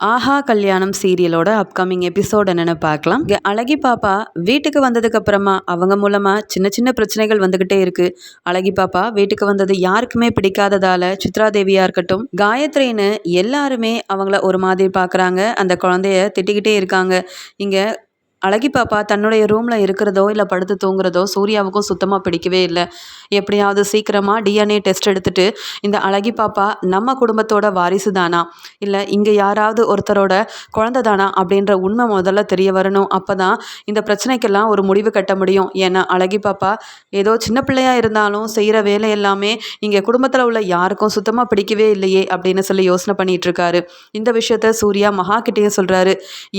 ஆஹா கல்யாணம் சீரியலோட upcoming episode என்னென்னு பார்க்கலாம். இங்கே அழகி பாப்பா வீட்டுக்கு வந்ததுக்கு அப்புறமா அவங்க மூலமாக சின்ன சின்ன பிரச்சனைகள் வந்துக்கிட்டே இருக்கு. அழகி பாப்பா வீட்டுக்கு வந்தது யாருக்குமே பிடிக்காததால சித்ரா தேவியாக இருக்கட்டும் காயத்ரின்னு எல்லாருமே அவங்கள ஒரு மாதிரி பார்க்குறாங்க அந்த குழந்தைய திட்டிக்கிட்டே இருக்காங்க. இங்கே அழகி பாப்பா தன்னுடைய ரூமில் இருக்கிறதோ இல்லை படுத்து தூங்குறதோ சூர்யாவுக்கும் சுத்தமாக பிடிக்கவே இல்லை. எப்படியாவது சீக்கிரமாக டிஎன்ஏ டெஸ்ட் எடுத்துட்டு இந்த அழகி பாப்பா நம்ம குடும்பத்தோட வாரிசு தானா? இல்லை இங்கே யாராவது ஒருத்தரோட குழந்தை தானா? அப்படின்ற உண்மை முதல்ல தெரிய வரணும். அப்போ தான் இந்த பிரச்சனைக்கெல்லாம் ஒரு முடிவு கட்ட முடியும். ஏன்னா அழகி பாப்பா ஏதோ சின்ன பிள்ளையாக இருந்தாலும் செய்கிற வேலை எல்லாமே இங்கே குடும்பத்தில் உள்ள யாருக்கும் சுத்தமாக பிடிக்கவே இல்லையே அப்படின்னு சொல்லி யோசனை பண்ணிட்டு இருக்காரு. இந்த விஷயத்த சூர்யா மகா கிட்டேயே சொல்கிறாரு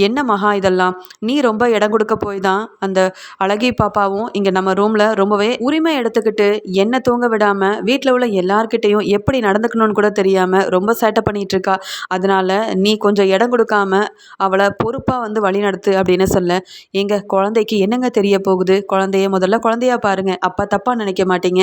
என்ன மகா இதெல்லாம்? நீ ரொம்ப இடம் கொடுக்க போய் தான் அந்த அழகி பாப்பாவும் இங்கே நம்ம ரூமில் ரொம்பவே உரிமை எடுத்துக்கிட்டு என்ன தூங்க விடாமல் வீட்டில் உள்ள எல்லார்கிட்டையும் எப்படி நடந்துக்கணும்னு கூட தெரியாமல் ரொம்ப சேட்டை பண்ணிகிட்டு இருக்கா. அதனால் நீ கொஞ்சம் இடம் கொடுக்காம அவளை பொறுப்பாக வந்து வழி நடத்து அப்படின்னு சொல்ல. எங்கள் குழந்தைக்கு என்னங்க தெரிய போகுது? குழந்தைய முதல்ல குழந்தையா பாருங்கள் அப்பா தப்பாக நினைக்க மாட்டீங்க.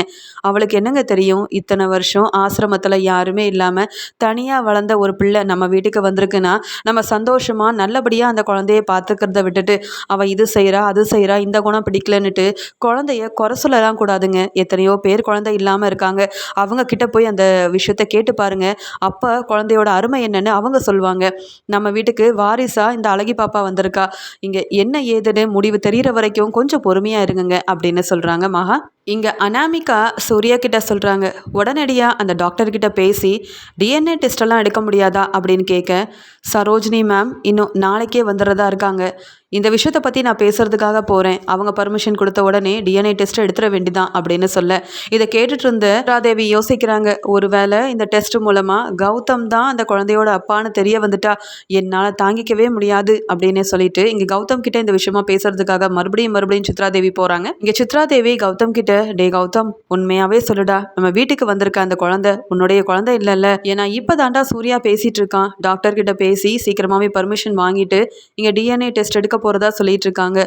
அவளுக்கு என்னங்க தெரியும்? இத்தனை வருஷம் ஆசிரமத்தில் யாருமே இல்லாமல் தனியாக வளர்ந்த ஒரு பிள்ளை நம்ம வீட்டுக்கு வந்திருக்குன்னா நம்ம சந்தோஷமாக நல்லபடியாக அந்த குழந்தைய பார்த்துக்கிறத விட்டுட்டு அவள் இது செய்கிறா அது செய்கிறா இந்த குணம் பிடிக்கலன்னுட்டு குழந்தைய குறை சொல்லலாம் கூடாதுங்க. எத்தனையோ பேர் குழந்தை இல்லாமல் இருக்காங்க. அவங்க கிட்ட போய் அந்த விஷயத்த கேட்டு பாருங்க. அப்போ குழந்தையோட அருமை என்னன்னு அவங்க சொல்லுவாங்க. நம்ம வீட்டுக்கு வாரிசா இந்த அழகி பாப்பா வந்திருக்கா. இங்கே என்ன ஏதுன்னு முடிவு தெரிகிற வரைக்கும் கொஞ்சம் பொறுமையாக இருங்குங்க அப்படின்னு சொல்கிறாங்க மகா. இங்கே அனாமிகா சூர்யா கிட்ட சொல்கிறாங்க உடனடியாக அந்த டாக்டர்கிட்ட பேசி டிஎன்ஏ டெஸ்டெல்லாம் எடுக்க முடியாதா? அப்படின்னு கேட்க சரோஜினி மேம் இன்னும் நாளைக்கே வந்துடுறதா இருக்காங்க. இந்த விஷயத்தை பற்றி நான் பேசுகிறதுக்காக போகிறேன் அவங்க பர்மிஷன் கொடுத்த உடனே டிஎன்ஏ டெஸ்ட் எடுத்துட வேண்டிதான் அப்படின்னு சொல்ல. இதை கேட்டுட்டு இருந்த ராதேவி யோசிக்கிறாங்க ஒருவேளை இந்த டெஸ்ட் மூலமாக கௌதம் தான் அந்த குழந்தையோட அப்பான்னு தெரிய வந்துட்டா என்னால் தாங்கிக்கவே முடியாது அப்படின்னு சொல்லிட்டு இங்கே கௌதம் கிட்ட இந்த விஷயமா பேசுறதுக்காக மறுபடியும் மறுபடியும் சித்ராதேவி போகிறாங்க இங்கே சித்ராதேவி கௌதம் கிட்ட டே கௌதம் உண்மையாவே சொல்லுடா. நம்ம வீட்டுக்கு வந்திருக்க அந்த குழந்தை உன்னுடைய குழந்தை இல்லைல்ல. ஏன்னா இப்போ தாண்டா சூர்யா பேசிட்டு இருக்கான். டாக்டர் கிட்ட பேசி சீக்கிரமாவே பர்மிஷன் வாங்கிட்டு இங்கே டிஎன்ஏ டெஸ்ட் எடுக்க போகிறதா சொல்லிட்டு இருக்காங்க.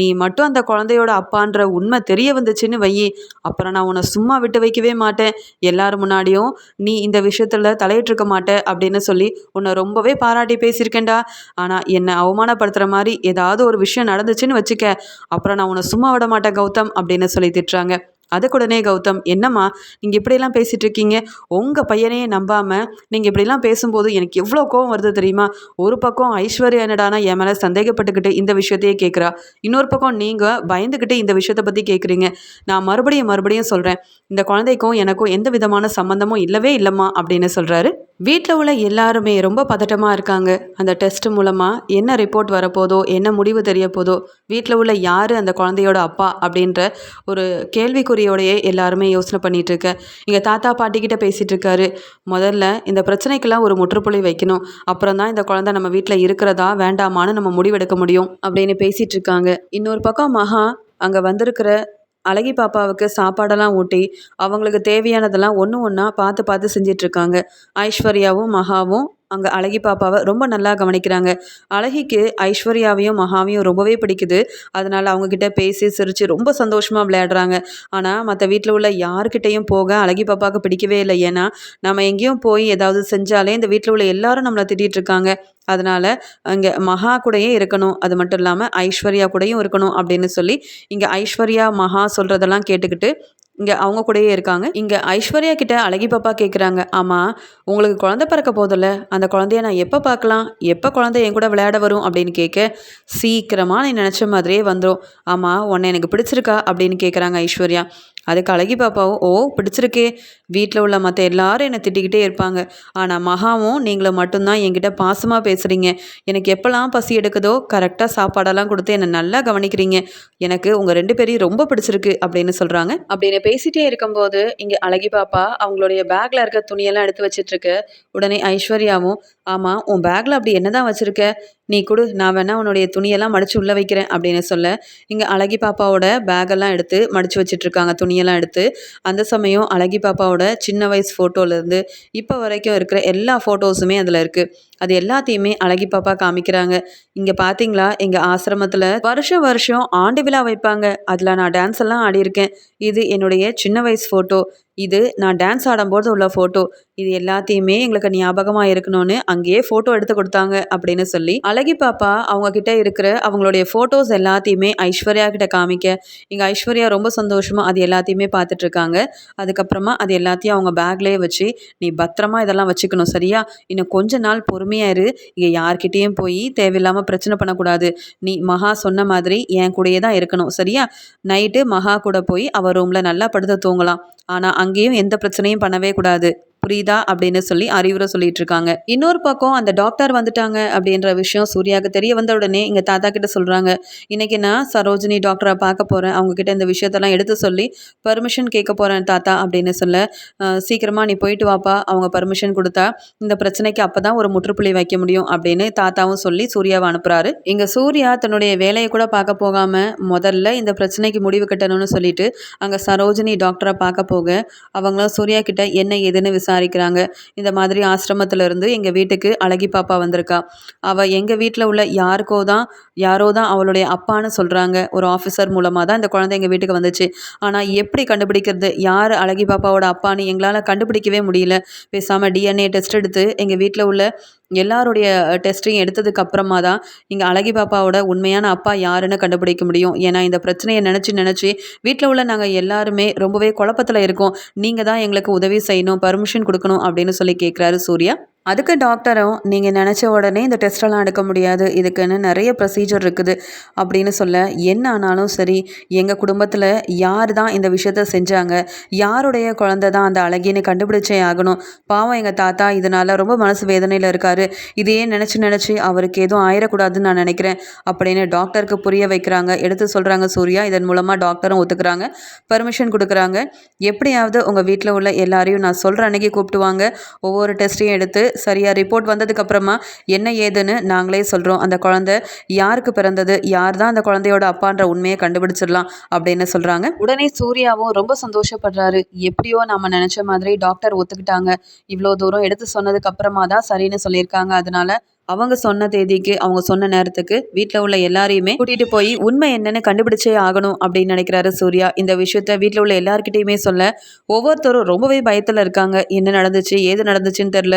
நீ மட்டும் அந்த குழந்தையோட அப்பான்ற உண்மை தெரிய வந்துச்சுன்னு வையி. அப்புறம் நான் உன்னை சும்மா விட்டு வைக்கவே மாட்டேன். எல்லாரும் முன்னாடியும் நீ இந்த விஷயத்தில் தலையிட்டிருக்க மாட்டே அப்படின்னு சொல்லி உன்னை ரொம்பவே பாராட்டி பேசியிருக்கேன்டா. ஆனால் என்னை அவமானப்படுத்துகிற மாதிரி ஏதாவது ஒரு விஷயம் நடந்துச்சுன்னு வச்சுக்க. அப்புறம் நான் உன்னை சும்மா விட மாட்டேன் கௌதம் அப்படின்னு சொல்லி திட்டுறாங்க. அதுக்குடனே கௌதம் என்னம்மா நீங்கள் இப்படியெல்லாம் பேசிகிட்டு இருக்கீங்க உங்கள் பையனையே நம்பாமல் நீங்கள் இப்படிலாம் பேசும்போது எனக்கு எவ்வளோ கோவம் வருது தெரியுமா? ஒரு பக்கம் ஐஸ்வர்யா என்னடானா என் மேலே சந்தேகப்பட்டுக்கிட்டு இந்த விஷயத்தையே கேட்குறா இன்னொரு பக்கம் நீங்கள் பயந்துக்கிட்டு இந்த விஷயத்தை பற்றி கேட்குறீங்க நான் மறுபடியும் மறுபடியும் சொல்கிறேன் இந்த குழந்தைக்கும் எனக்கும் எந்த விதமான சம்மந்தமும் இல்லவே இல்லைம்மா அப்படின்னு சொல்கிறாரு வீட்டில் உள்ள எல்லாருமே ரொம்ப பதட்டமாக இருக்காங்க. அந்த டெஸ்ட் மூலமாக என்ன ரிப்போர்ட் வரப்போதோ என்ன முடிவு தெரிய போதோ வீட்டில் உள்ள யார் அந்த குழந்தையோட அப்பா? அப்படின்ற ஒரு கேள்விக்குறியோடையே எல்லாருமே யோசனை பண்ணிகிட்டு இருக்க இங்கே தாத்தா பாட்டிக்கிட்ட பேசிகிட்டு இருக்காரு முதல்ல இந்த பிரச்சனைக்கெல்லாம் ஒரு முற்றுப்புள்ளி வைக்கணும். அப்புறம் தான் இந்த குழந்தை நம்ம வீட்டில் இருக்கிறதா வேண்டாமான்னு நம்ம முடிவெடுக்க முடியும் அப்படின்னு பேசிகிட்டு இருக்காங்க இன்னொரு பக்கம் மகா அங்கே வந்திருக்கிற அழகி பாப்பாவுக்கு சாப்பாடெல்லாம் ஊட்டி அவங்களுக்கு தேவையானதெல்லாம் ஒன்று ஒன்றா பார்த்து பார்த்து செஞ்சிட்ருக்காங்க ஐஸ்வர்யாவும் மகாவும் அங்கே அழகி பாப்பாவை ரொம்ப நல்லா கவனிக்கிறாங்க. அழகிக்கு ஐஸ்வர்யாவையும் மகாவையும் ரொம்பவே பிடிக்குது. அதனால் அவங்கக்கிட்ட பேசி சிரித்து ரொம்ப சந்தோஷமாக விளையாடுறாங்க. ஆனால் மற்ற வீட்டில் உள்ள யாருக்கிட்டேயும் போக அழகி பாப்பாவுக்கு பிடிக்கவே இல்லை. ஏன்னா நம்ம எங்கேயும் போய் ஏதாவது செஞ்சாலே இந்த வீட்டில் உள்ள எல்லாரும் நம்மளை திட்டிகிட்டு இருக்காங்க. அதனால் அங்கே மகா கூடயே இருக்கணும். அது மட்டும் இல்லாமல் ஐஸ்வர்யா கூடயும் இருக்கணும் அப்படின்னு சொல்லி இங்கே ஐஸ்வர்யா மகா சொல்கிறதெல்லாம் கேட்டுக்கிட்டு இங்கே அவங்க கூடயே இருக்காங்க. இங்கே ஐஸ்வர்யா கிட்ட அழகி பாப்பா கேட்குறாங்க ஆமாம் உங்களுக்கு குழந்த பிறக்க போதில்ல அந்த குழந்தைய நான் எப்போ பார்க்கலாம் எப்போ குழந்தை என் கூட விளையாட வரும்? அப்படின்னு கேட்க சீக்கிரமாக நீ நினச்ச மாதிரியே வந்துடும் ஆமாம் உன்னை எனக்கு பிடிச்சிருக்கா? அப்படின்னு கேட்குறாங்க ஐஸ்வர்யா. அதுக்கு அழகி பாப்பாவும் ஓ பிடிச்சிருக்கே. வீட்டில் உள்ள மற்ற எல்லாரும் என்னை திட்டிக்கிட்டே இருப்பாங்க. ஆனால் மகாவும் நீங்களும் மட்டும்தான் என்கிட்ட பாசமாக பேசுகிறீங்க எனக்கு எப்போல்லாம் பசி எடுக்குதோ கரெக்டாக சாப்பாடெல்லாம் கொடுத்து என்னை நல்லா கவனிக்கிறீங்க. எனக்கு உங்கள் ரெண்டு பேரையும் ரொம்ப பிடிச்சிருக்கு அப்படின்னு சொல்கிறாங்க அப்படின்னு பேசிகிட்டே இருக்கும்போது இங்கே அழகி பாப்பா அவங்களுடைய பேக்கில் இருக்க துணியெல்லாம் எடுத்து வச்சிட்ருக்கு உடனே ஐஸ்வர்யாவும் ஆமாம் உன் பேக்கில் அப்படி என்ன தான் வச்சுருக்க? நீ கொடு நான் வேணால் உன்னுடைய துணியெல்லாம் மடித்து உள்ளே வைக்கிறேன் அப்படின்னு சொல்ல இங்கே அழகி பாப்பாவோட பேக்கெல்லாம் எடுத்து மடித்து வச்சிட்ருக்காங்க துணியெல்லாம் எடுத்து. அந்த சமயம் அழகி பாப்பாவோட சின்ன வயசு ஃபோட்டோலேருந்து இப்போ வரைக்கும் இருக்கிற எல்லா ஃபோட்டோஸுமே அதில் இருக்குது அது எல்லாத்தையுமே அழகி பாப்பா காமிக்கிறாங்க. இங்கே பார்த்தீங்களா எங்கள் ஆசிரமத்தில் வருஷம் வருஷம் ஆண்டு விழா வைப்பாங்க. அதில் நான் டான்ஸ் எல்லாம் ஆடியிருக்கேன். இது என்னுடைய சின்ன வயசு ஃபோட்டோ இது நான் டான்ஸ் ஆடும்போது உள்ள ஃபோட்டோ இது எல்லாத்தையுமே எங்களுக்கு ஞாபகமாக இருக்கணும்னு அங்கேயே ஃபோட்டோ எடுத்து கொடுத்தாங்க அப்படின்னு சொல்லி அழகி பாப்பா அவங்க கிட்ட இருக்கிற அவங்களுடைய ஃபோட்டோஸ் எல்லாத்தையுமே ஐஸ்வர்யா கிட்ட காமிக்க. இங்கே ஐஸ்வர்யா ரொம்ப சந்தோஷமாக அது எல்லாத்தையுமே பார்த்துட்டு இருக்காங்க. அதுக்கப்புறமா அது எல்லாத்தையும் அவங்க பேக்லேயே வச்சு நீ பத்திரமா இதெல்லாம் வச்சுக்கணும் சரியா? இன்னும் கொஞ்ச நாள் பொறு பொறுமையாக இரு. இங்கே யார்கிட்டேயும் போய் தேவையில்லாமல் பிரச்சனை பண்ணக்கூடாது. நீ மகா சொன்ன மாதிரி என் கூடயே தான் இருக்கணும். சரியா? நைட்டு மகா கூட போய் அவள் ரூமில் நல்லா படுத்து தூங்கலாம். ஆனால் அங்கேயும் எந்த பிரச்சனையும் பண்ணவே கூடாது. புரியுதா அப்படின்னு சொல்லி அறிவுரை சொல்லிட்டு இருக்காங்க இன்னொரு பக்கம் அந்த டாக்டர் வந்துட்டாங்க அப்படின்ற விஷயம் சூர்யாவுக்கு தெரிய வந்த உடனே இங்க தாத்தா கிட்ட சொல்றாங்க. இன்னைக்கு நான் சரோஜினி டாக்டரை பார்க்க போறேன். அவங்க கிட்ட இந்த விஷயத்தெல்லாம் எடுத்து சொல்லி பர்மிஷன் கேட்க போறேன் தாத்தா அப்படின்னு சொல்ல சீக்கிரமா நீ போயிட்டு வாப்பா. அவங்க பர்மிஷன் கொடுத்தா இந்த பிரச்சனைக்கு அப்பதான் ஒரு முற்றுப்புள்ளி வைக்க முடியும் அப்படின்னு தாத்தாவும் சொல்லி சூர்யாவை அனுப்புறாரு. இங்க சூர்யா தன்னுடைய வேலையை கூட பார்க்க போகாம முதல்ல இந்த பிரச்சனைக்கு முடிவு கட்டணும்னு சொல்லிட்டு அங்க சரோஜினி டாக்டரை பார்க்க போக அவங்களும் சூர்யா கிட்ட என்ன ஏதுன்னு விசாரிக்கிறாங்க இந்த மாதிரி ஆசிரமத்துல இருந்து வீட்டுக்கு அழகி பாப்பா வந்திருக்கா. அவள் எங்கள் வீட்டில் உள்ள யாருக்கோ தான் யாரோ தான் அவளுடைய அப்பான்னு சொல்கிறாங்க ஒரு ஆஃபீஸர் மூலமாக தான் இந்த குழந்தை எங்கள் வீட்டுக்கு வந்துச்சு. ஆனால் எப்படி கண்டுபிடிக்கிறது? யார் அழகி பாப்பாவோட அப்பான்னு எங்களால் கண்டுபிடிக்கவே முடியல. பேசாமல் டிஎன்ஏ டெஸ்ட் எடுத்து எங்கள் வீட்டில் உள்ள எல்லாருடைய டெஸ்ட்டையும் எடுத்ததுக்கு அப்புறமா தான் இங்கே அழகி பாப்பாவோட உண்மையான அப்பா யாருன்னு கண்டுபிடிக்க முடியும். ஏன்னா இந்த பிரச்சனையை நினச்சி நினச்சி வீட்டில் உள்ள நாங்கள் எல்லாருமே ரொம்பவே குழப்பத்தில் இருக்கோம். நீங்கள் தான் எங்களுக்கு உதவி செய்யணும் பர்மிஷன் கொடுக்கணும் அப்படின்னு சொல்லி கேட்குறாரு சூர்யா. அதுக்கு டாக்டரும் நீங்கள் நினச்ச உடனே இந்த டெஸ்ட்டெல்லாம் எடுக்க முடியாது இதுக்குன்னு நிறைய ப்ரொசீஜர் இருக்குது அப்படின்னு சொல்ல என்ன ஆனாலும் சரி எங்கள் குடும்பத்தில் யார் தான் இந்த விஷயத்த செஞ்சாங்க யாருடைய குழந்தை தான் அந்த அழகின்னு கண்டுபிடிச்சே ஆகணும். பாவம் எங்கள் தாத்தா இதனால் ரொம்ப மனசு வேதனையில் இருக்காரு. இதையே நினச்சி நினச்சி அவருக்கு எதுவும் ஆயிடக்கூடாதுன்னு நான் நினைக்கிறேன் அப்படின்னு டாக்டருக்கு புரிய வைக்கிறாங்க. எடுத்து சொல்கிறாங்க சூர்யா இதன் மூலமாக டாக்டரும் ஒத்துக்கிறாங்க. பர்மிஷன் கொடுக்குறாங்க. எப்படியாவது உங்கள் வீட்டில் உள்ள எல்லாரையும் நான் சொல்கிற அன்னைக்கு கூப்பிட்டு வாங்க. ஒவ்வொரு டெஸ்ட்டையும் எடுத்து சரியாக ரிப்போர்ட் வந்ததுக்கப்புறமா என்ன ஏதுன்னு நாங்களே சொல்கிறோம் அந்த குழந்தை யாருக்கு பிறந்தது? யார் தான் அந்த குழந்தையோட அப்பான்ற உண்மையை கண்டுபிடிச்சிடலாம் அப்படின்னு சொல்கிறாங்க உடனே சூர்யாவும் ரொம்ப சந்தோஷப்படுறாரு. எப்படியோ நம்ம நினச்ச மாதிரி டாக்டர் ஒத்துக்கிட்டாங்க. இவ்வளோ தூரம் எடுத்து சொன்னதுக்கு அப்புறமா தான் சரின்னு சொல்லியிருக்காங்க. அதனால அவங்க சொன்ன தேதிக்கு அவங்க சொன்ன நேரத்துக்கு வீட்டில் உள்ள எல்லாரையுமே கூட்டிட்டு போய் உண்மை என்னன்னு கண்டுபிடிச்சே ஆகணும் அப்படின்னு நினைக்கிறாரு சூர்யா. இந்த விஷயத்த வீட்டில் உள்ள எல்லாருக்கிட்டையுமே சொல்ல ஒவ்வொருத்தரும் ரொம்பவே பயத்தில் இருக்காங்க. என்ன நடந்துச்சு ஏது நடந்துச்சுன்னு தெரில.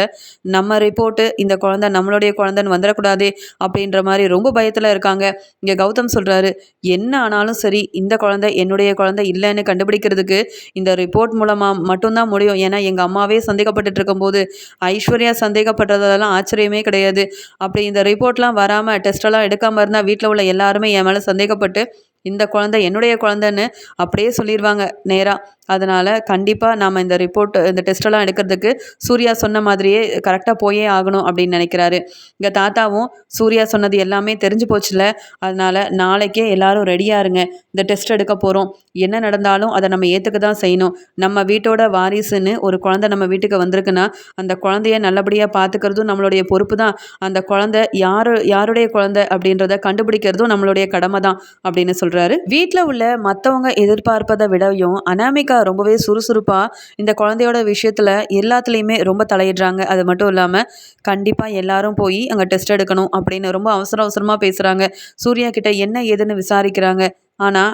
நம்ம ரிப்போர்ட்டு இந்த குழந்தை நம்மளுடைய குழந்தைன்னு வந்துடக்கூடாது அப்படின்ற மாதிரி ரொம்ப பயத்தில் இருக்காங்க. இங்கே கௌதம் சொல்கிறாரு என்ன ஆனாலும் சரி இந்த குழந்தை என்னுடைய குழந்தை இல்லைன்னு கண்டுபிடிக்கிறதுக்கு இந்த ரிப்போர்ட் மூலமாக மட்டும்தான் முடியும். ஏன்னா எங்கள் அம்மாவே சந்தேகப்பட்டுட்டு இருக்கும்போது ஐஸ்வர்யா சந்தேகப்பட்டதெல்லாம் ஆச்சரியமே கிடையாது. அப்படி இந்த ரிப்போர்ட்லாம் வராமல் டெஸ்டெல்லாம் எடுக்காமல் இருந்தால் வீட்டில் உள்ள எல்லாருமே என் மேலே சந்தேகப்பட்டு இந்த குழந்தை என்னுடைய குழந்தைன்னு அப்படியே சொல்லிடுவாங்க நேராக அதனால் கண்டிப்பாக நாம் இந்த ரிப்போர்ட் இந்த டெஸ்ட்டெல்லாம் எடுக்கிறதுக்கு சூர்யா சொன்ன மாதிரியே கரெக்டாக போயே ஆகணும் அப்படின்னு நினைக்கிறாரு. இங்கே தாத்தாவும் சூர்யா சொன்னது எல்லாமே தெரிஞ்சு போச்சுல அதனால் நாளைக்கே எல்லாரும் ரெடியாக இருங்க. இந்த டெஸ்ட் எடுக்க போகிறோம் என்ன நடந்தாலும் அதை நம்ம ஏற்றுக்க தான் செய்யணும். நம்ம வீட்டோட வாரிசுன்னு ஒரு குழந்தை நம்ம வீட்டுக்கு வந்திருக்குன்னா அந்த குழந்தைய நல்லபடியாக பார்த்துக்கிறதும் நம்மளுடைய பொறுப்பு தான். அந்த குழந்தை யார் யாருடைய குழந்தை அப்படின்றத கண்டுபிடிக்கிறதும் நம்மளுடைய கடமை தான் அப்படின்னு சொல்கிறாரு வீட்டில் உள்ள மற்றவங்க எதிர்பார்ப்பதை விடவும் அனாமிகா ரொம்பவே சுறுசுறுப்பாக இந்த குழந்தையோட விஷயத்தில் எல்லாத்துலேயுமே ரொம்ப தலையிடுறாங்க. அது மட்டும் இல்லாமல் கண்டிப்பாக எல்லாரும் போய் அங்கே டெஸ்ட் எடுக்கணும் அப்படின்னு ரொம்ப அவசர அவசரமாக பேசுகிறாங்க சூர்யா கிட்ட என்ன ஏதுன்னு விசாரிக்கிறாங்க. ஆனால்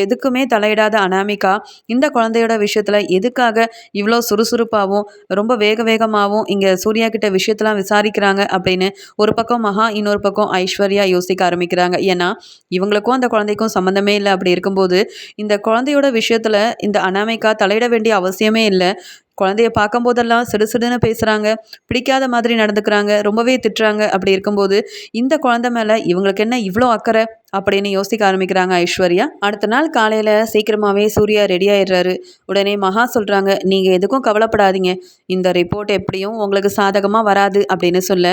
எதுக்குமே தலையிடாத அனாமிகா இந்த குழந்தையோட விஷயத்தில் எதுக்காக இவ்வளோ சுறுசுறுப்பாகவும் ரொம்ப வேக வேகமாகவும் இங்கே சூர்யா கிட்ட விஷயத்தெல்லாம் விசாரிக்கிறாங்க அப்படின்னு ஒரு பக்கம் மகா இன்னொரு பக்கம் ஐஸ்வர்யா யோசிக்க ஆரம்பிக்கிறாங்க. ஏன்னா இவங்களுக்கும் அந்த குழந்தைக்கும் சம்மந்தமே இல்லை. அப்படி இருக்கும்போது இந்த குழந்தையோட விஷயத்தில் இந்த அனாமிகா தலையிட வேண்டிய அவசியமே இல்லை. குழந்தைய பார்க்கும்போதெல்லாம் சிடுசிடுன்னு பேசுகிறாங்க பிடிக்காத மாதிரி நடந்துக்கிறாங்க ரொம்பவே திட்டுறாங்க. அப்படி இருக்கும்போது இந்த குழந்தை மேலே இவங்களுக்கு என்ன இவ்வளோ அக்கறை அப்படின்னு யோசிக்க ஆரம்பிக்கிறாங்க ஐஸ்வர்யா. அடுத்த நாள் காலையில் சீக்கிரமாகவே சூர்யா ரெடி ஆயிடுறாரு. உடனே மகா சொல்கிறாங்க நீங்கள் எதுக்கும் கவலைப்படாதீங்க. இந்த ரிப்போர்ட் எப்படியும் உங்களுக்கு சாதகமாக வராது அப்படின்னு சொல்ல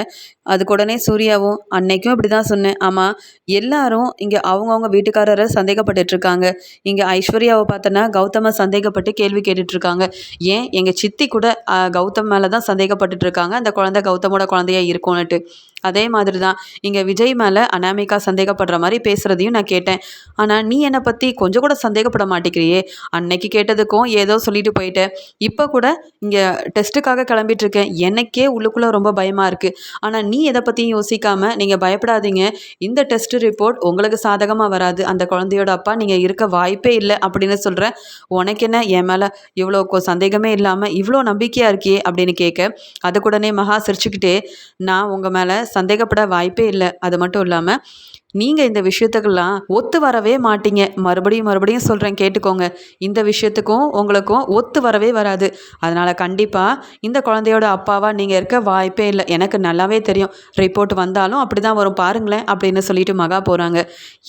அதுக்கு உடனே சூர்யாவும் அன்னைக்கும் இப்படி தான் சொன்னேன். ஆமாம் எல்லாரும் இங்கே அவங்கவுங்க வீட்டுக்காரரை சந்தேகப்பட்டுட்ருக்காங்க இங்கே ஐஸ்வர்யாவை பார்த்தோன்னா கௌதம சந்தேகப்பட்டு கேள்வி கேட்டுட்ருக்காங்க ஏன் எங்கள் சித்தி கூட கௌதம் மேலே தான் சந்தேகப்பட்டுட்டு இருக்காங்க. அந்த குழந்த கௌதமோட குழந்தையா இருக்கும்னுட்டு. அதே மாதிரி தான் இங்கே விஜய் மேலே அனாமிகா சந்தேகப்படுற மாதிரி பேசுகிறதையும் நான் கேட்டேன். ஆனால் நீ என்னை பற்றி கொஞ்சம் கூட சந்தேகப்பட மாட்டேங்கிறியே? அன்னைக்கு கேட்டதுக்கும் ஏதோ சொல்லிட்டு போயிட்டேன் இப்போ கூட இங்கே டெஸ்ட்டுக்காக கிளம்பிட்டு இருக்கேன் எனக்கே உள்ளுக்குள்ளே ரொம்ப பயமாக இருக்குது ஆனால் நீ எதை பற்றியும் யோசிக்காமல் நீங்கள் பயப்படாதீங்க. இந்த டெஸ்ட் ரிப்போர்ட் உங்களுக்கு சாதகமாக வராது. அந்த குழந்தையோட அப்பா நீங்கள் இருக்க வாய்ப்பே இல்லை அப்படின்னு சொல்கிறேன் உனக்கு என்ன? என் மேலே இவ்வளோ சந்தேகமே இல்லாமல் இவ்வளோ நம்பிக்கையாக இருக்கியே அப்படின்னு கேட்க. அதுக்குடனே மகா சிரிச்சுக்கிட்டே நான் உங்கள் மேலே சந்தேகப்பட வாய்ப்பே இல்லை. அது மட்டும் இல்லாமல் நீங்கள் இந்த விஷயத்துக்கெல்லாம் ஒத்து வரவே மாட்டீங்க. மறுபடியும் மறுபடியும் சொல்கிறேன் கேட்டுக்கோங்க. இந்த விஷயத்துக்கும் உங்களுக்கும் ஒத்து வரவே வராது. அதனால் கண்டிப்பாக இந்த குழந்தையோட அப்பாவாக நீங்கள் இருக்க வாய்ப்பே இல்லை. எனக்கு நல்லாவே தெரியும். ரிப்போர்ட் வந்தாலும் அப்படி தான் வரும். பாருங்களேன் அப்படின்னு சொல்லிட்டு மகா போகிறாங்க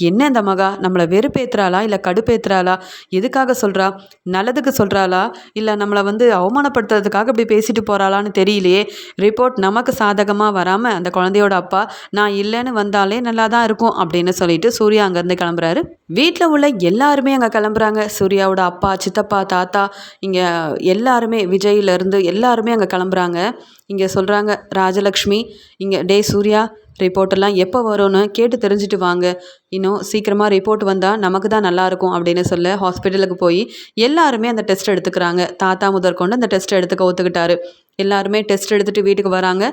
என்ன இந்த மகா? நம்மளை வெறுப்பேற்றுறாளா இல்லை கடுப்பேற்றுறாளா எதுக்காக சொல்கிறா நல்லதுக்கு சொல்கிறாளா இல்லை நம்மளை வந்து அவமானப்படுத்துறதுக்காக இப்படி பேசிட்டு போகிறாளான்னு தெரியலையே. ரிப்போர்ட் நமக்கு சாதகமாக வராமல் அந்த குழந்தையோட அப்பா நான் இல்லைன்னு வந்தாலே நல்லா தான் இருக்கும். அப்படின்னு சொல்லிட்டு சூர்யா அங்கேருந்து கிளம்புறாரு. வீட்டில் உள்ள எல்லாருமே அங்கே கிளம்புறாங்க. சூர்யாவோட அப்பா சித்தப்பா தாத்தா இங்கே எல்லாருமே விஜயிலேருந்து எல்லாருமே அங்கே கிளம்புறாங்க. இங்கே சொல்கிறாங்க ராஜலக்ஷ்மி இங்கே டே சூர்யா ரிப்போர்ட்டெல்லாம் எப்போ வரும்னு கேட்டு தெரிஞ்சுட்டு வாங்க. இன்னும் சீக்கிரமாக ரிப்போர்ட் வந்தால் நமக்கு தான் நல்லாயிருக்கும் அப்படின்னு சொல்ல ஹாஸ்பிட்டலுக்கு போய் எல்லாருமே அந்த டெஸ்ட் எடுத்துக்கிறாங்க. தாத்தா முதற்கொண்டு அந்த டெஸ்ட் எடுத்துக்க ஒத்துக்கிட்டாரு. எல்லாருமே டெஸ்ட் எடுத்துகிட்டு வீட்டுக்கு வராங்க.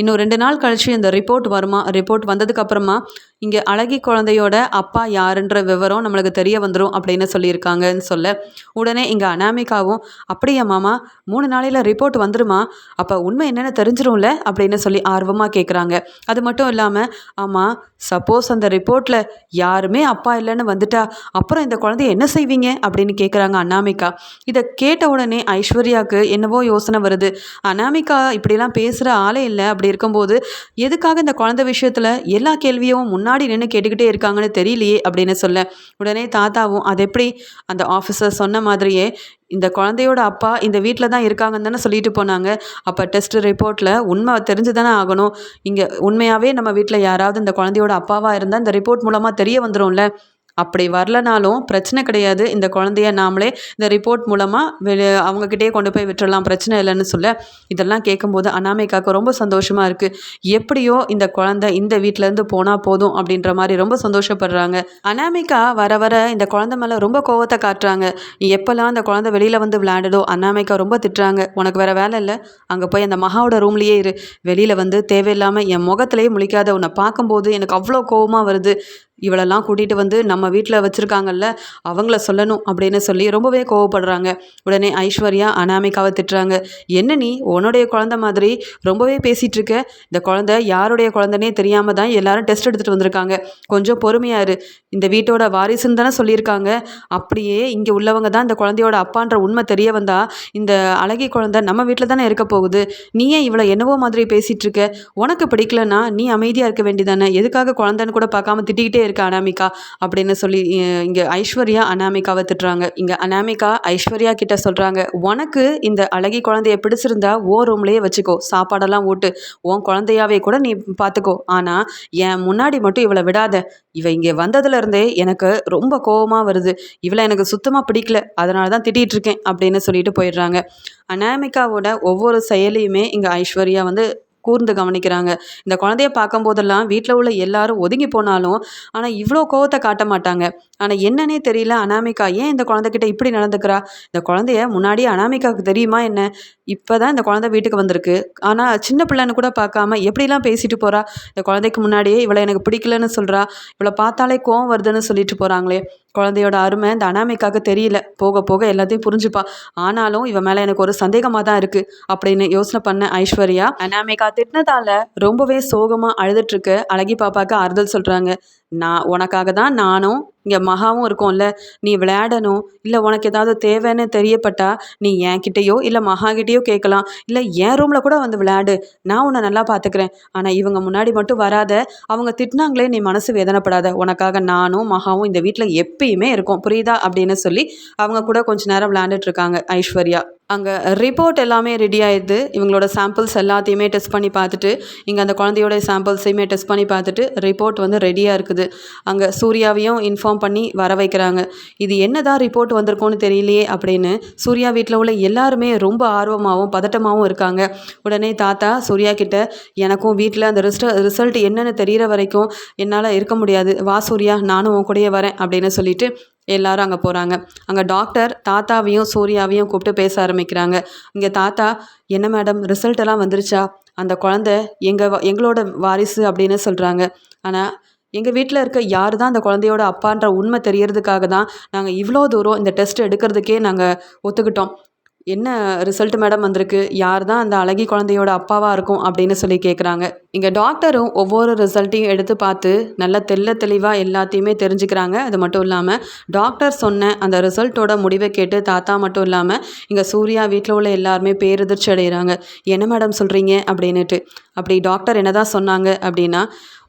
இன்னும் ரெண்டு நாள் கழித்து இந்த ரிப்போர்ட் வருமா? ரிப்போர்ட் வந்ததுக்கப்புறமா இங்கே அழகி குழந்தையோட அப்பா யாருன்ற விவரம் நம்மளுக்கு தெரிய வந்துடும் அப்படின்னு சொல்லியிருக்காங்கன்னு சொல்ல. உடனே இங்கே அனாமிகாவும் அப்படியா மாமா மூணு நாளையில் ரிப்போர்ட் வந்துருமா? அப்போ உண்மை என்னென்னு தெரிஞ்சிரும்ல? அப்படின்னு சொல்லி ஆர்வமாக கேட்குறாங்க அது மட்டும் இல்லாமல் ஆமாம் சப்போஸ் அந்த ரிப்போர்ட்டில் யாருமே அப்பா இல்லைன்னு வந்துட்டா அப்புறம் இந்த குழந்தைய என்ன செய்வீங்க? அப்படின்னு கேட்குறாங்க அனாமிகா. இதை கேட்ட உடனே ஐஸ்வர்யாவுக்கு என்னவோ யோசனை வருது. அனாமிகா இப்படிலாம் பேசுகிற ஆளே இல்லை. அப்படி இருக்கும்போது எதுக்காக இந்த குழந்தை விஷயத்தில் எல்லா கேள்வியும் முன்னாடி முன்னாடி நின்று கேட்டுக்கிட்டே இருக்காங்கன்னு தெரியலையே அப்படின்னு சொல்ல. உடனே தாத்தாவும் அது எப்படி? அந்த ஆஃபீஸர் சொன்ன மாதிரியே இந்த குழந்தையோட அப்பா இந்த வீட்டில் தான் இருக்காங்கன்னு தானே சொல்லிட்டு போனாங்க. அப்போ டெஸ்ட் ரிப்போர்ட்டில் உண்மை தெரிஞ்சு தானே ஆகணும். இங்கே உண்மையாகவே நம்ம வீட்டில் யாராவது இந்த குழந்தையோட அப்பாவாக இருந்தால் இந்த ரிப்போர்ட் மூலமாக தெரிய வந்துரும்ல. அப்படி வரலனாலும் பிரச்சனை கிடையாது. இந்த குழந்தைய நாமளே இந்த ரிப்போர்ட் மூலமாக வெளி அவங்கக்கிட்டே கொண்டு போய் விட்டுறலாம் பிரச்சனை இல்லைன்னு சொல்ல இதெல்லாம் கேட்கும்போது அனாமிகாவுக்கு ரொம்ப சந்தோஷமாக இருக்குது எப்படியோ இந்த குழந்தை இந்த வீட்டிலேருந்து போனால் போதும் அப்படின்ற மாதிரி ரொம்ப சந்தோஷப்படுறாங்க. அனாமிகா வர வர இந்த குழந்தை மேலே ரொம்ப கோவத்தை காட்டுறாங்க. எப்போல்லாம் அந்த குழந்தை வெளியில் வந்து விளையாடுதோ அனாமிகா ரொம்ப திட்டுறாங்க. உனக்கு வேறு வேலை இல்லை. அங்கே போய் அந்த மகாவோட ரூம்லேயே இரு. வெளியில் வந்து தேவையில்லாமல் என் முகத்திலேயே முழிக்காத உன்னை பார்க்கும்போது எனக்கு அவ்வளோ கோவமாக வருது. இவளெல்லாம் கூட்டிகிட்டு வந்து நம்ம வீட்டில் வச்சுருக்காங்கல்ல அவங்கள சொல்லணும் அப்படின்னு சொல்லி ரொம்பவே கோவப்படுறாங்க. உடனே ஐஸ்வர்யா அனாமிகாவை திட்டுறாங்க. என்ன நீ? உன்னுடைய குழந்த மாதிரி ரொம்பவே பேசிகிட்டு இருக்க இந்த குழந்தை யாருடைய குழந்தைனே தெரியாமல் தான் எல்லாரும் டெஸ்ட் எடுத்துகிட்டு வந்திருக்காங்க. கொஞ்சம் பொறுமையாரு இந்த வீட்டோட வாரிசுன்னு தானே சொல்லியிருக்காங்க. அப்படியே இங்கே உள்ளவங்க தான் இந்த குழந்தையோட அப்பான்ற உண்மை தெரிய வந்தால் இந்த அழகி குழந்தை நம்ம வீட்டில் தானே இருக்க போகுது. நீ ஏன் இவ்வளோ என்னவோ மாதிரி பேசிகிட்டு இருக்க உனக்கு பிடிக்கலன்னா நீ அமைதியாக இருக்க வேண்டியதானே எதுக்காக குழந்தைன்னு கூட பார்க்காம திட்டிக்கிட்டே இருக்க அனாமிகா அப்படின்னு சொல்லி இங்கே ஐஸ்வர்யா அனாமிகாவை திட்டுறாங்க. இங்கே அனாமிகா ஐஸ்வர்யா கிட்ட சொல்கிறாங்க உனக்கு இந்த அழகி குழந்தைய பிடிச்சிருந்தா ஓ ரூம்லேயே வச்சுக்கோ சாப்பாடெல்லாம் ஊட்டு. உன் குழந்தையாவே கூட நீ பார்த்துக்கோ ஆனால் என் முன்னாடி மட்டும் இவளை விடாத. இவ இங்கே வந்ததுலேருந்தே எனக்கு ரொம்ப கோபமாக வருது. இவளை எனக்கு சுத்தமாக பிடிக்கல. அதனால தான் திட்டிகிட்டு இருக்கேன் அப்படின்னு சொல்லிட்டு போயிடுறாங்க. அனாமிகாவோட ஒவ்வொரு செயலையுமே இங்கே ஐஸ்வர்யா வந்து கூர்ந்து கவனிக்கிறாங்க. இந்த குழந்தைய பார்க்கும்போதெல்லாம் வீட்டில் உள்ள எல்லாரும் ஒதுங்கி போனாலும் ஆனால் இவ்வளோ கோவத்தை காட்ட மாட்டாங்க. ஆனால் என்னன்னே தெரியல அனாமிகா ஏன் இந்த குழந்தைகிட்ட இப்படி நடந்துக்கிறா? இந்த குழந்தைய முன்னாடியே அனாமிகாவுக்கு தெரியுமா என்ன? இப்போ தான் இந்த குழந்தை வீட்டுக்கு வந்திருக்கு. ஆனால் சின்ன பிள்ளைன்னு கூட பார்க்காம எப்படிலாம் பேசிட்டு போகிறா இந்த குழந்தைக்கு முன்னாடியே இவளை எனக்கு பிடிக்கலன்னு சொல்கிறா இவளை பார்த்தாலே கோவம் வருதுன்னு சொல்லிட்டு போகிறாங்களே குழந்தையோட அருமை இந்த அனாமிக்காவுக்கு தெரியல. போக போக எல்லாத்தையும் புரிஞ்சுப்பா. ஆனாலும் இவன் மேலே எனக்கு ஒரு சந்தேகமாக தான் இருக்குது அப்படின்னு யோசனை பண்ண ஐஸ்வர்யா அனாமிகா திட்டினதால ரொம்பவே சோகமாக அழுதுட்டுருக்கு அழகி பாப்பாவுக்கு ஆறுதல் சொல்கிறாங்க நான் உனக்காக தான் நானும் இங்கே மகாவும் இருக்கோம்ல நீ விளையாடணும் இல்லை உனக்கு ஏதாவது தேவைன்னு தெரியப்பட்டா நீ என்கிட்டயோ இல்லை மகாகிட்டேயோ கேட்கலாம் இல்லை என் ரூமில் கூட வந்து விளையாடு நான் உன்னை நல்லா பார்த்துக்கிறேன் ஆனால் இவங்க முன்னாடி மட்டும் வராத அவங்க திட்டினாங்களே நீ மனசு வேதனைப்படாத. உனக்காக நானும் மகாவும் இந்த வீட்டில் எப்பயுமே இருக்கும் புரியுதா? அப்படின்னு சொல்லி அவங்க கூட கொஞ்ச நேரம் விளையாண்டுட்டு இருக்காங்க ஐஸ்வர்யா. அங்கே ரிப்போர்ட் எல்லாமே ரெடி ஆயிடுது. இவங்களோட சாம்பிள்ஸ் எல்லாத்தையுமே டெஸ்ட் பண்ணி பார்த்துட்டு இங்கே அந்த குழந்தையோட சாம்பிள்ஸையுமே டெஸ்ட் பண்ணி பார்த்துட்டு ரிப்போர்ட் வந்து ரெடியாக இருக்குது. அங்கே சூர்யாவையும் இன்ஃபார்ம் பண்ணி வர வைக்கிறாங்க. இது என்ன தான் ரிப்போர்ட் வந்திருக்கோன்னு தெரியலையே அப்படின்னு சூர்யா வீட்டில் உள்ள எல்லாருமே ரொம்ப ஆர்வமாகவும் பதட்டமாகவும் இருக்காங்க. உடனே தாத்தா சூர்யா கிட்ட எனக்கும் வீட்டில் அந்த ரிஸ்ட ரிசல்ட் என்னென்னு தெரிகிற வரைக்கும் என்னால் இருக்க முடியாது. வா சூர்யா நானும் உன் கூடயே வரேன் அப்படின்னு சொல்லிட்டு எல்லாரும் அங்கே போகிறாங்க அங்கே டாக்டர் தாத்தாவையும் சூர்யாவையும் கூப்பிட்டு பேச ஆரம்பிக்கிறாங்க. இங்கே தாத்தா என்ன மேடம் ரிசல்ட் எல்லாம் வந்துருச்சா? அந்த குழந்த எங்கள் எங்களோட வாரிசு அப்படின்னு சொல்கிறாங்க ஆனால் எங்கள் வீட்டில் இருக்க யார் தான் அந்த குழந்தையோட அப்பான்ற உண்மை தெரியறதுக்காக தான் நாங்கள் இவ்வளோ தூரம் இந்த டெஸ்ட் எடுக்கிறதுக்கே நாங்கள் ஒத்துக்கிட்டோம். என்ன ரிசல்ட் மேடம் வந்திருக்கு? யார் தான் அந்த அழகி குழந்தையோட அப்பாவாக இருக்கும் அப்படின்னு சொல்லி கேட்குறாங்க இங்கே டாக்டரும் ஒவ்வொரு ரிசல்ட்டையும் எடுத்து பார்த்து நல்லா தெல்ல தெளிவாக எல்லாத்தையுமே தெரிஞ்சுக்கிறாங்க. அது மட்டும் இல்லாமல் டாக்டர் சொன்ன அந்த ரிசல்ட்டோட முடிவை கேட்டு தாத்தா மட்டும் இல்லாமல் இங்கே சூர்யா வீட்டில் உள்ள எல்லாருமே பேரதிர்ச்சி அடைகிறாங்க என்ன மேடம் சொல்கிறீங்க அப்படின்னுட்டு. அப்படி டாக்டர் என்ன தான் சொன்னாங்க அப்படின்னா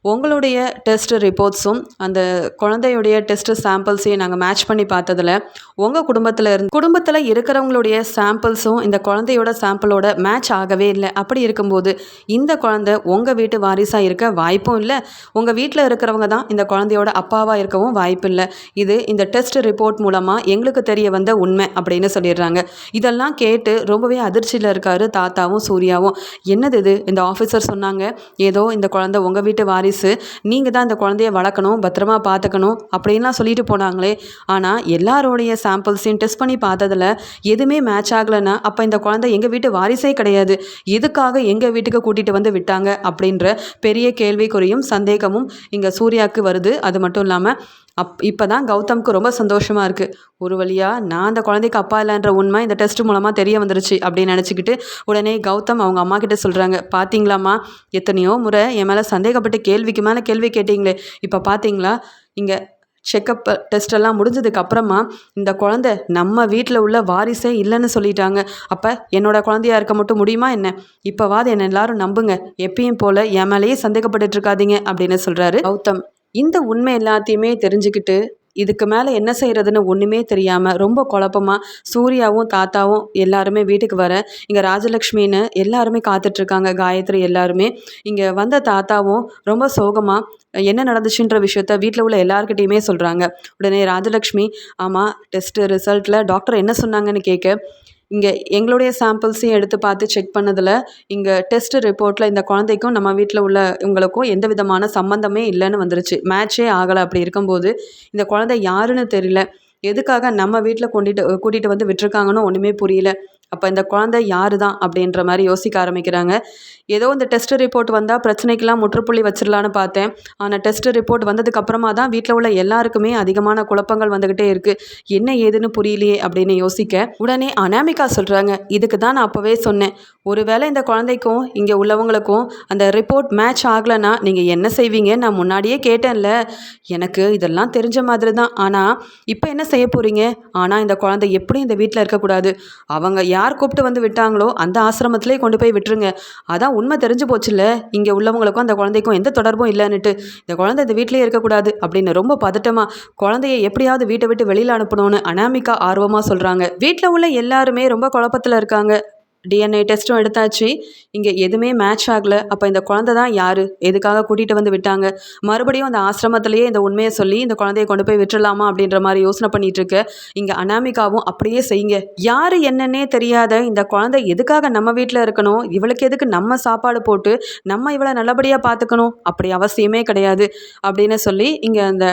உங்களுடைய டெஸ்ட் ரிப்போர்ட்ஸும் அந்த குழந்தையுடைய டெஸ்ட் சாம்பிள்ஸையும் நாங்கள் மேட்ச் பண்ணி பார்த்ததில் உங்கள் குடும்பத்தில் இருந்து குடும்பத்தில் இருக்கிறவங்களுடைய சாம்பிள்ஸும் இந்த குழந்தையோட சாம்பிளோட மேட்ச் ஆகவே இல்லை. அப்படி இருக்கும்போது இந்த குழந்தை உங்கள் வீட்டு வாரிசாக இருக்க வாய்ப்பும் இல்லை. உங்கள் வீட்டில் இருக்கிறவங்க தான் இந்த குழந்தையோட அப்பாவாக இருக்கவும் வாய்ப்பு இல்லை. இது இந்த டெஸ்ட் ரிப்போர்ட் மூலமாக எங்களுக்கு தெரிய வந்த உண்மை அப்படின்னு சொல்லிடுறாங்க. இதெல்லாம் கேட்டு ரொம்பவே அதிர்ச்சியில் இருக்காரு தாத்தாவும் சூர்யாவும். என்னது இது? இந்த ஆஃபீஸர் சொன்னாங்க ஏதோ இந்த குழந்தை உங்கள் வீட்டு வாரி வாரிசு நீங்கள் தான் இந்த குழந்தைய வளர்க்கணும் பத்திரமா பார்த்துக்கணும் அப்படின்லாம் சொல்லிட்டு போனாங்களே. ஆனால் எல்லாரோடைய சாம்பிள்ஸையும் டெஸ்ட் பண்ணி பார்த்ததில் எதுவுமே மேட்ச் ஆகலைன்னா அப்போ இந்த குழந்தை எங்கள் வீட்டு வாரிசே கிடையாது. எதுக்காக எங்கள் வீட்டுக்கு கூட்டிகிட்டு வந்து விட்டாங்க? அப்படின்ற பெரிய கேள்விக்குறியும் சந்தேகமும் இங்கே சூர்யாவுக்கு வருது. அது மட்டும் இல்லாமல் அப் இப்போ தான் கௌதம்க்கு ரொம்ப சந்தோஷமாக இருக்குது ஒரு வழியாக நான் அந்த குழந்தைக்கு அப்பா இல்லைன்ற உண்மை இந்த டெஸ்ட் மூலமாக தெரிய வந்துருச்சு அப்படின்னு நினச்சிக்கிட்டு உடனே கௌதம் அவங்க அம்மா கிட்ட சொல்கிறாங்க பார்த்தீங்களாம்மா எத்தனையோ முறை என் மேலே சந்தேகப்பட்டு கேள்விக்கு மேலே கேள்வி கேட்டீங்களே. இப்போ பார்த்தீங்களா இங்கே செக்கப் டெஸ்ட் எல்லாம் முடிஞ்சதுக்கு அப்புறமா இந்த குழந்தை நம்ம வீட்டில் உள்ள வாரிசே இல்லைன்னு சொல்லிட்டாங்க. அப்போ என்னோட குழந்தையா இருக்க மட்டும் முடியுமா என்ன? இப்போவாது என்னை எல்லாரும் நம்புங்க. எப்பயும் போல் என் மேலேயே சந்தேகப்பட்டு இருக்காதீங்க அப்படின்னு சொல்கிறாரு கௌதம். இந்த உண்மை எல்லாத்தையுமே தெரிஞ்சுக்கிட்டு இதுக்கு மேலே என்ன செய்கிறதுன்னு ஒன்றுமே தெரியாமல் ரொம்ப குழப்பமாக சூர்யாவும் தாத்தாவும் எல்லாருமே வீட்டுக்கு வர இங்கே ராஜலக்ஷ்மின்னு எல்லாருமே காத்துட்ருக்காங்க காயத்ரி எல்லாருமே. இங்கே வந்த தாத்தாவும் ரொம்ப சோகமாக என்ன நடந்துச்சுன்ற விஷயத்த வீட்டில் உள்ள எல்லாருக்கிட்டேயுமே சொல்கிறாங்க உடனே ராஜலக்ஷ்மி ஆமாம் டெஸ்ட்டு ரிசல்ட்டில் டாக்டர் என்ன சொன்னாங்கன்னு கேட்க இங்கே எங்களுடைய சாம்பிள்ஸையும் எடுத்து பார்த்து செக் பண்ணதில் இங்கே டெஸ்ட் ரிப்போர்ட்டில் இந்த குழந்தைக்கும் நம்ம வீட்டில் உள்ள இவங்களுக்கும் எந்த விதமான சம்மந்தமே இல்லைன்னு வந்துருச்சு. மேட்ச்சே ஆகலை. அப்படி இருக்கும்போது இந்த குழந்தை யாருன்னு தெரியல. எதுக்காக நம்ம வீட்டில் கொண்டுட்டு கூட்டிகிட்டு வந்து விட்டுருக்காங்கன்னு ஒன்றுமே புரியல. அப்போ இந்த குழந்தை யார் தான் அப்படின்ற மாதிரி யோசிக்க ஆரம்பிக்கிறாங்க. ஏதோ இந்த டெஸ்ட் ரிப்போர்ட் வந்தால் பிரச்சனைக்கெல்லாம் முற்றுப்புள்ளி வச்சிடலான்னு பார்த்தேன். ஆனால் டெஸ்ட் ரிப்போர்ட் வந்ததுக்கப்புறமா தான் வீட்டில் உள்ள எல்லாருக்குமே அதிகமான குழப்பங்கள் வந்துக்கிட்டே இருக்குது என்ன ஏதுன்னு புரியலையே அப்படின்னு யோசிக்க உடனே அனாமிகா சொல்கிறாங்க இதுக்கு தான் நான் அப்போவே சொன்னேன். ஒருவேளை இந்த குழந்தைக்கும் இங்கே உள்ளவங்களுக்கும் அந்த ரிப்போர்ட் மேட்ச் ஆகலைன்னா நீங்கள் என்ன செய்வீங்க? நான் முன்னாடியே கேட்டேன்ல. எனக்கு இதெல்லாம் தெரிஞ்ச மாதிரி தான் ஆனால் இப்போ என்ன செய்ய போகிறீங்க ஆனால் இந்த குழந்தை எப்படி இந்த வீட்டில் இருக்கக்கூடாது. அவங்க யார் கூப்பிட்டு வந்து விட்டாங்களோ அந்த ஆசிரமத்திலே கொண்டு போய் விட்டுருங்க. அதான் உண்மை தெரிஞ்சு போச்சுல்ல. இங்கே உள்ளவங்களுக்கும் அந்த குழந்தைக்கும் எந்த தொடர்பும் இல்லைன்னுட்டு இந்த குழந்தை இந்த வீட்டிலே இருக்கக்கூடாது அப்படின்னு ரொம்ப பதட்டமாக குழந்தைய எப்படியாவது வீட்டை விட்டு வெளியில் அனுப்பணும்னு அனாமிகா ஆர்வமாக சொல்கிறாங்க வீட்டில் உள்ள எல்லாருமே ரொம்ப குழப்பத்தில் இருக்காங்க. டிஎன்ஏ டெஸ்ட்டும் எடுத்தாச்சு. இங்கே எதுவுமே மேட்ச் ஆகலை. அப்போ இந்த குழந்தை தான் யார்? எதுக்காக கூட்டிகிட்டு வந்து விட்டாங்க? மறுபடியும் அந்த ஆசிரமத்திலேயே இந்த உண்மையை சொல்லி இந்த குழந்தைய கொண்டு போய் விட்டுடலாமா அப்படின்ற மாதிரி யோசனை பண்ணிகிட்டு இருக்கு. இங்கே அனாமிகாவும் அப்படியே செய்யுங்க. யார் என்னன்னே தெரியாத இந்த குழந்தை எதுக்காக நம்ம வீட்டில் இருக்கணும்? இவளுக்கு எதுக்கு நம்ம சாப்பாடு போட்டு நம்ம இவளை நல்லபடியாக பார்த்துக்கணும் அப்படி அவசியமே கிடையாது அப்படின்னு சொல்லி இங்கே அந்த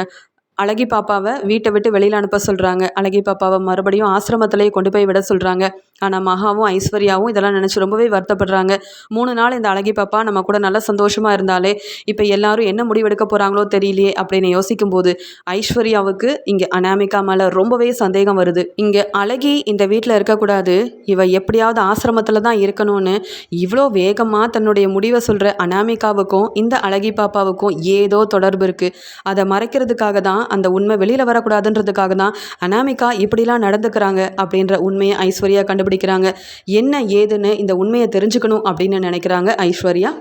அழகி பாப்பாவை வீட்டை விட்டு வெளியில் அனுப்ப சொல்கிறாங்க அழகி பாப்பாவை மறுபடியும் ஆசிரமத்திலேயே கொண்டு போய் விட சொல்கிறாங்க ஆனால் மகாவும் ஐஸ்வர்யாவும் இதெல்லாம் நினச்சி ரொம்பவே வருத்தப்படுறாங்க. மூணு நாள் இந்த அழகி பாப்பா நம்ம கூட நல்ல சந்தோஷமாக இருந்தாலே இப்போ எல்லாரும் என்ன முடிவெடுக்க போகிறாங்களோ தெரியலையே அப்படின்னு யோசிக்கும் போது ஐஸ்வர்யாவுக்கு இங்கே அனாமிகா மேலே ரொம்பவே சந்தேகம் வருது. இங்கே அழகி இந்த வீட்டில் இருக்கக்கூடாது. இவ எப்படியாவது ஆசிரமத்தில் தான் இருக்கணும்னு இவ்வளோ வேகமாக தன்னுடைய முடிவை சொல்கிற அனாமிகாவுக்கும் இந்த அழகி பாப்பாவுக்கும் ஏதோ தொடர்பு இருக்குது அதை மறைக்கிறதுக்காக தான் அந்த உண்மை வெளியில் வரக்கூடாதுன்றதுக்காக தான் அனாமிகா இப்படிலாம் நடந்துக்கிறாங்க அப்படின்ற உண்மையை ஐஸ்வர்யா கண்டு கண்டுபிடிக்கிறாங்க. என்ன ஏதுன்னு இந்த உண்மையை தெரிஞ்சுக்கணும் அப்படின்னு நினைக்கிறாங்க ஐஸ்வர்யா.